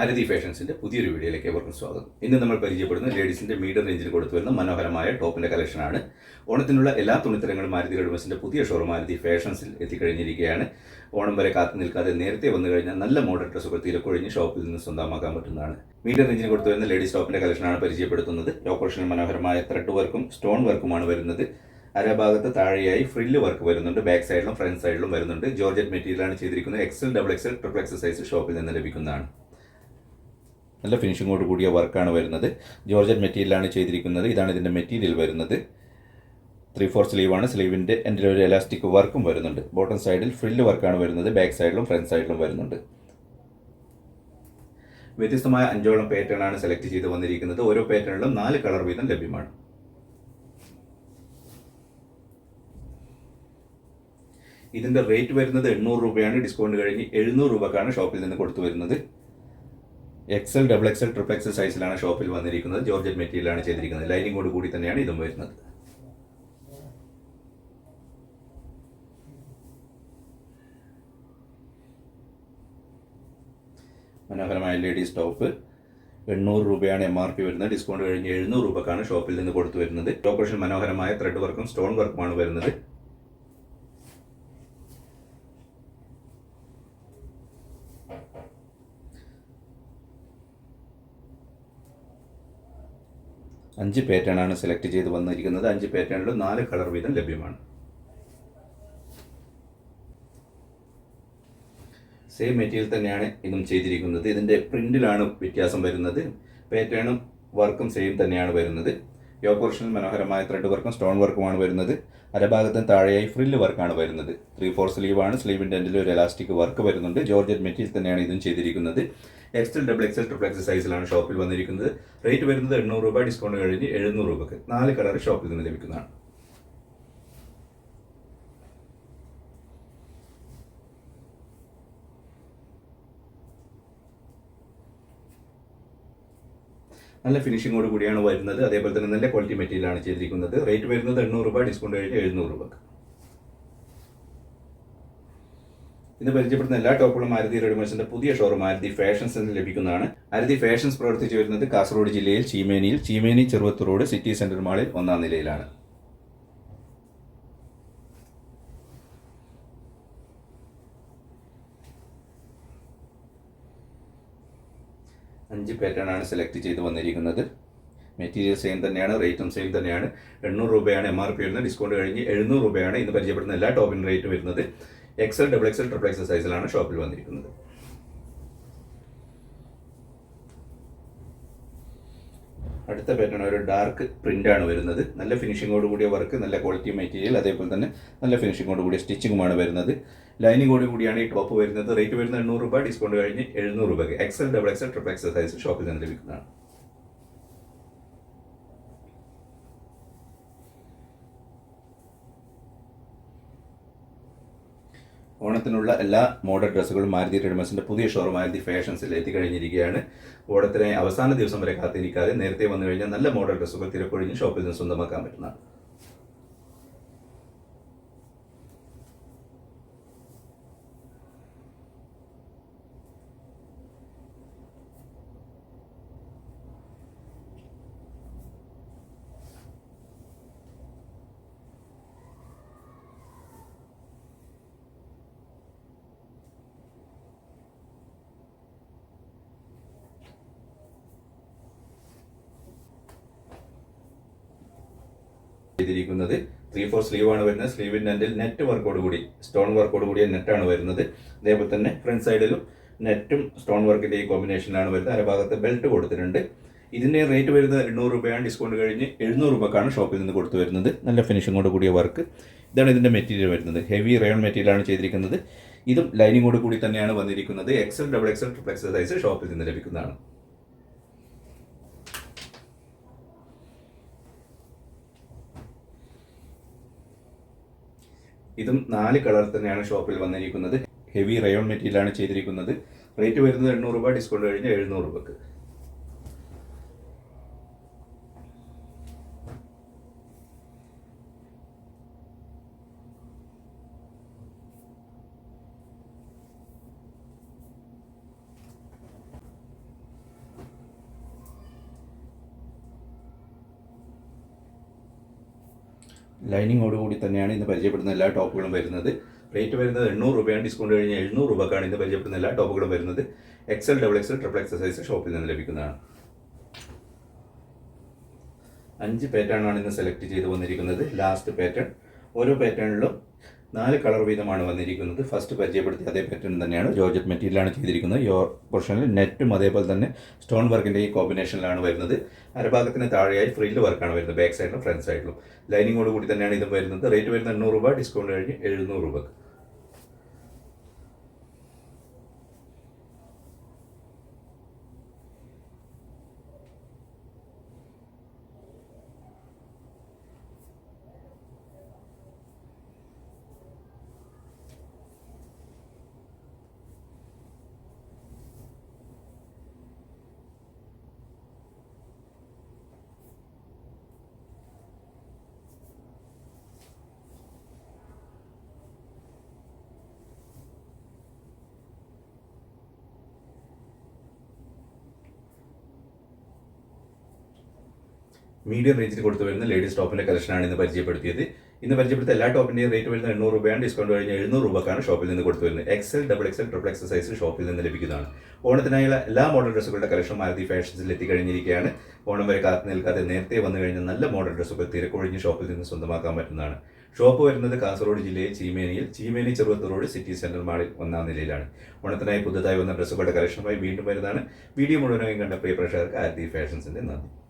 അരതി ഫാഷൻസിന്റെ പുതിയൊരു വീഡിയോയിലേക്ക് ഏവർക്കും സ്വാഗതം. ഇന്ന് നമ്മൾ പരിചയപ്പെടുന്ന ലേഡീസിന്റെ മീഡിയം റേഞ്ചിൽ കൊടുത്തു വരുന്ന മനോഹരമായ ടോപ്പിന്റെ കളക്ഷനാണ്. ഓണത്തിനുള്ള എല്ലാ തുണിത്തരങ്ങളും മാരുതി റെഡിമസിന്റെ പുതിയ ഷോറൂം മാരുതി ഫാഷൻസിൽ എത്തിക്കഴിഞ്ഞിരിക്കുകയാണ്. ഓണം വരെ കാത്തു നിൽക്കാതെ നേരത്തെ വന്നു കഴിഞ്ഞാൽ നല്ല മോഡൽ ഡ്രസ്സുകൾ തിരക്കൊഴിഞ്ഞ് ഷോപ്പിൽ നിന്ന് സ്വന്തമാക്കാൻ പറ്റുന്നതാണ്. മീഡിയം റേഞ്ചിൽ കൊടുത്തു വരുന്ന ലേഡീസ് ടോപ്പിന്റെ കളക്ഷനാണ് പരിചയപ്പെടുത്തുന്നത്. ലോക്കേഷനിൽ മനോഹരമായ ത്രെഡ് വർക്കും സ്റ്റോൺ വർക്കുമാണ് വരുന്നത്. അരഭാഗത്ത് താഴെയായി ഫ്രില്ല് വർക്ക് വരുന്നുണ്ട്. ബാക്ക് സൈഡിലും ഫ്രണ്ട് സൈഡിലും വരുന്നുണ്ട്. ജോർജറ്റ് മെറ്റീരിയലാണ് ചെയ്തിരിക്കുന്നത്. XL double XL triple exercise ഷോപ്പിൽ നിന്ന് ലഭിക്കുന്നതാണ്. നല്ല ഫിനിഷിങ്ങോട് കൂടിയ വർക്കാണ് വരുന്നത്. ജോർജറ്റ് മെറ്റീരിയലാണ് ചെയ്തിരിക്കുന്നത്. ഇതാണ് ഇതിന്റെ മെറ്റീരിയൽ വരുന്നത്. ത്രീ ഫോർ സ്ലീവാണ് സ്ലീവിന്റെ എന്റെ ഒരു എലാസ്റ്റിക് വർക്കും വരുന്നുണ്ട്. ബോട്ടം സൈഡിൽ ഫ്രില്ല് വർക്കാണ് വരുന്നത്. ബാക്ക് സൈഡിലും ഫ്രണ്ട് സൈഡിലും വരുന്നുണ്ട്. വ്യത്യസ്തമായ അഞ്ചോളം പാറ്റേൺ ആണ് സെലക്ട് ചെയ്ത് വന്നിരിക്കുന്നത്. ഓരോ പാറ്റേണിലും നാല് കളർ വീതം ലഭ്യമാണ്. ഇതിന്റെ റേറ്റ് വരുന്നത് എണ്ണൂറ് രൂപയാണ്. ഡിസ്കൗണ്ട് കഴിഞ്ഞ് എഴുന്നൂറ് രൂപക്കാണ് ഷോപ്പിൽ നിന്ന് കൊടുത്തു വരുന്നത്. XL double XL triple XL സൈസിലാണ് ഷോപ്പിൽ വന്നിരിക്കുന്നത്. ജോർജറ്റ് മെറ്റീരിയലാണ് ചെയ്തിരിക്കുന്നത്. ലൈനിങ്ങോട് കൂടി തന്നെയാണ് ഇതും വരുന്നത്. മനോഹരമായ ലേഡീസ് ടോപ്പ് എണ്ണൂറ് രൂപയാണ് എം ആർ പി വരുന്നത്. ഡിസ്കൗണ്ട് കഴിഞ്ഞ് എഴുന്നൂറ് രൂപക്കാണ് ഷോപ്പിൽ നിന്ന് കൊടുത്തു വരുന്നത്. ടോപ്പ് മനോഹരമായ ത്രെഡ് വർക്കും സ്റ്റോൺ വർക്കുമാണ് വരുന്നത്. അഞ്ച് പാറ്റേൺ ആണ് സെലക്ട് ചെയ്ത് വന്നിരിക്കുന്നത്. അഞ്ച് പാറ്റേണിലും നാല് കളർ വീതം ലഭ്യമാണ്. സെയിം മെറ്റീരിയൽ തന്നെയാണ് ഇതും ചെയ്തിരിക്കുന്നത്. ഇതിന്റെ പ്രിന്റിലാണ് വ്യത്യാസം വരുന്നത്. പാറ്റേണും വർക്കും സെയിം തന്നെയാണ് വരുന്നത്. യോ പോർഷനിൽ മനോഹരമായ ത്രെഡ് വർക്കും സ്റ്റോൺ വർക്കുമാണ് വരുന്നത്. അരഭാഗത്തിന് താഴെയായി ഫ്രില്ല് വർക്കാണ് വരുന്നത്. ത്രീ ഫോർ സ്ലീവാണ് സ്ലീവിന്റെ എൻഡിൽ ഒരു എലാസ്റ്റിക് വർക്ക് വരുന്നുണ്ട്. ജോർജറ്റ് മെറ്റീരിയൽ തന്നെയാണ് ഇതും ചെയ്തിരിക്കുന്നത്. XL double XL triple XL സൈസിലാണ് ഷോപ്പിൽ വന്നിരിക്കുന്നത്. റേറ്റ് വരുന്നത് എണ്ണൂറ് രൂപ ഡിസ്കൗണ്ട് കഴിഞ്ഞ് എഴുന്നൂറ് രൂപക്ക്. നാല് കളർ ഷോപ്പിൽ നിന്ന് ലഭിക്കുന്നതാണ്. നല്ല ഫിനിഷിങ്ങോട് കൂടിയാണ് വരുന്നത്. അതേപോലെ തന്നെ നല്ല ക്വാളിറ്റി മെറ്റീരിയലാണ് ചെയ്തിരിക്കുന്നത്. റേറ്റ് വരുന്നത് എണ്ണൂറ് രൂപ ഡിസ്കൗണ്ട് കഴിഞ്ഞ് എഴുന്നൂറ് രൂപ. ഇന്ന് പരിചയപ്പെടുന്ന എല്ലാ ടോപ്പുകളും മാരുതി റെഡിമേഴ്സിന്റെ പുതിയ ഷോറൂം മാരുതി ഫാഷൻസ് എന്ന് ലഭിക്കുന്നതാണ്. മാരുതി ഫാഷൻസ് പ്രവർത്തിച്ചു വരുന്നത് കാസർഗോഡ് ജില്ലയിൽ ചീമേനിയിൽ. Cheemeni Cheruvathur road city centre മാളിൽ ഒന്നാം നിലയിലാണ്. അഞ്ച് പാറ്റേൺ ആണ് സെലക്ട് ചെയ്ത് വന്നിരിക്കുന്നത്. മെറ്റീരിയൽ സെയിം തന്നെയാണ് റേറ്റും സെയിം തന്നെയാണ്. എണ്ണൂറ് രൂപയാണ് എം ആർ പി വരുന്നത്. ഡിസ്കൗണ്ട് കഴിഞ്ഞ് എഴുന്നൂറ് രൂപയാണ് ഇന്ന് പരിചയപ്പെടുന്ന എല്ലാ ടോപ്പിൻ റേറ്റ് വരുന്നത്. XL double XL triple XL സൈസിലാണ് ഷോപ്പിൽ വന്നിരിക്കുന്നത്. അടുത്ത പാറ്റേൺ ഒരു ഡാർക്ക് പ്രിന്റ് ആണ് വരുന്നത്. നല്ല ഫിനിഷിങ്ങോട് കൂടിയ വർക്ക് നല്ല ക്വാളിറ്റി മെറ്റീരിയൽ അതേപോലെ തന്നെ നല്ല ഫിനിഷിങ്ങോട് കൂടിയ സ്റ്റിച്ചിങ്ങുമാണ് വരുന്നത്. ലൈനിങ്ങോട് കൂടിയാണ് ഈ ടോപ്പ് വരുന്നത്. റേറ്റ് വരുന്നത് എണ്ണൂറ് രൂപ ഡിസ്കൗണ്ട് കഴിഞ്ഞ് എഴുന്നൂറ് രൂപയ്ക്ക്. XL double XL triple XL size ഷോപ്പിൽ നിന്ന് ലഭിക്കുന്നതാണ്. ഓണത്തിനുള്ള എല്ലാ മോഡൽ ഡ്രസ്സുകളും മാരുതി റെഡിമേഴ്സിന്റെ പുതിയ ഷോറൂം മാരുതി ഫാഷൻസിൽ എത്തിക്കഴിഞ്ഞിരിക്കുകയാണ്. ഓണത്തിനെ അവസാന ദിവസം വരെ കാത്തിരിക്കാതെ നേരത്തെ വന്നു കഴിഞ്ഞാൽ നല്ല മോഡൽ ഡ്രസ്സുകൾ തിരക്കൊഴിഞ്ഞ് ഷോപ്പിൽ നിന്ന് സ്വന്തമാക്കാൻ പറ്റുന്നതാണ്. ചെയ്തിരിക്കുന്നത്. ത്രീ ഫോർ ആണ് വരുന്നത്. സ്ലീവിന്റെ അന്റിൽ നെറ്റ് വർക്കോട് കൂടി സ്റ്റോൺ വർക്കോട് കൂടിയ നെറ്റാണ് വരുന്നത്. അതേപോലെ തന്നെ ഫ്രണ്ട് സൈഡിലും നെറ്റും സ്റ്റോൺ വർക്കിന്റെ ഈ കോമ്പിനേഷനിലാണ് വരുന്നത്. അരഭാഗത്ത് ബെൽറ്റ് കൊടുത്തിട്ടുണ്ട്. ഇതിന്റെ റേറ്റ് വരുന്നത് എണ്ണൂറ് രൂപയാണ്. ഡിസ്കൗണ്ട് കഴിഞ്ഞ് എഴുന്നൂറ് രൂപക്കാണ് ഷോപ്പിൽ നിന്ന് കൊടുത്തു വരുന്നത്. നല്ല ഫിനിഷിങ്ങോട് കൂടിയ വർക്ക് ഇതാണ് ഇതിന്റെ മെറ്റീരിയൽ വരുന്നത്. ഹെവി റയോൺ മെറ്റീരിയലാണ് ചെയ്തിരിക്കുന്നത്. ഇതും ലൈനിങ്ങോട് കൂടി തന്നെയാണ് വന്നിരിക്കുന്നത്. XL double XL triple XL size ഷോപ്പിൽ നിന്ന് ലഭിക്കുന്നതാണ്. ഇതും നാല് കളർ തന്നെയാണ് ഷോപ്പിൽ വന്നിരിക്കുന്നത്. ഹെവി റയോൺ മെറ്റീരിയലാണ് ചെയ്തിരിക്കുന്നത്. റേറ്റ് വരുന്നത് എണ്ണൂറ് രൂപ ഡിസ്കൗണ്ട് കഴിഞ്ഞ് എഴുന്നൂറ് രൂപക്ക്. ലൈനിങ്ങോടുകൂടി തന്നെയാണ് ഇന്ന് പരിചയപ്പെടുന്ന എല്ലാ ടോപ്പുകളും വരുന്നത്. റേറ്റ് വരുന്നത് എണ്ണൂറ് രൂപയാണ് ഡിസ്കൗണ്ട് കഴിഞ്ഞാൽ എഴുന്നൂറ് രൂപക്കാണ് ഇന്ന് പരിചയപ്പെടുന്ന എല്ലാ ടോപ്പുകളും വരുന്നത്. XL double XL triple XL size ഷോപ്പിൽ നിന്ന് ലഭിക്കുന്നതാണ്. അഞ്ച് പാറ്റേണാണ് ഇന്ന് സെലക്ട് ചെയ്ത് വന്നിരിക്കുന്നത്. ലാസ്റ്റ് പാറ്റേൺ ഓരോ പാറ്റേണിലും നാല് കളർ വീതമാണ് വന്നിരിക്കുന്നത്. ഫസ്റ്റ് പരിചയപ്പെടുത്തി അതേ പാറ്റേൺ തന്നെയാണ് ജോർജറ്റ് മെറ്റീരിയലാണ് ചെയ്തിരിക്കുന്നത്. യോർ പോർഷനിൽ നെറ്റും അതേപോലെ തന്നെ സ്റ്റോൺ വർക്കിന്റെ ഈ കോമ്പിനേഷനിലാണ് വരുന്നത്. അരഭാഗത്തിന് താഴെയായി ഫ്രില്ല് വർക്കാണ് വരുന്നത്. ബാക്ക് സൈഡിലും ഫ്രണ്ട് സൈഡിലും ലൈനിങ്ങോട് കൂടി തന്നെയാണ് ഇതും വരുന്നത്. റേറ്റ് വരുന്നത് എണ്ണൂറ് രൂപ ഡിസ്കൗണ്ട് കഴിഞ്ഞ് എഴുന്നൂറ് രൂപക്ക്. മീഡിയം റേഞ്ചിൽ കൊടുത്തു വരുന്ന ലേഡീസ് ടോപ്പിന്റെ കളക്ഷനാണ് ഇന്ന് പരിചയപ്പെടുത്തിയത്. ഇന്ന് പരിചയപ്പെടുത്തിയ എല്ലാ ടോപ്പിന്റെയും റേറ്റ് വരുന്നത് എണ്ണൂറ് രൂപയാണ്. ഡിസ്കൗണ്ട് കഴിഞ്ഞ എഴുന്നൂറ് രൂപക്കാണ് ഷോപ്പിൽ നിന്ന് കൊടുത്തു വരുന്നത്. XL double XL triple XL size ഷോപ്പിൽ നിന്ന് ലഭിക്കുന്നതാണ്. ഓണത്തിനായുള്ള എല്ലാ മോഡൽ ഡ്രസ്സുകളുടെ കളക്ഷൻ മാരുതി ഫാഷൻസിൽ എത്തിക്കഴിഞ്ഞിരിക്കുകയാണ്. ഓണം വരെ കാത്തു നിൽക്കാതെ നേരത്തെ വന്നു കഴിഞ്ഞാൽ നല്ല മോഡൽ ഡ്രസ്സുകൾ തിരക്കൊഴിഞ്ഞ് ഷോപ്പിൽ നിന്ന് സ്വന്തമാക്കാൻ പറ്റുന്നതാണ്. ഷോപ്പ് വരുന്നത് കാസർഗോഡ് ജില്ലയിൽ ചീമേനിയിൽ Cheemeni Cheruvathur road city centre മാളിൽ ഒന്നാം നിലയിലാണ്. ഓണത്തിനായി പുതുതായി വന്ന ഡ്രസ്സുകളുടെ കളക്ഷനുമായി വീണ്ടും വരുന്നതാണ്. വീഡിയോ മുഴുവനായി കണ്ട പ്രിയ പ്രേക്ഷകർക്ക് ആരതി ഫാഷൻസിന്റെ നന്ദി.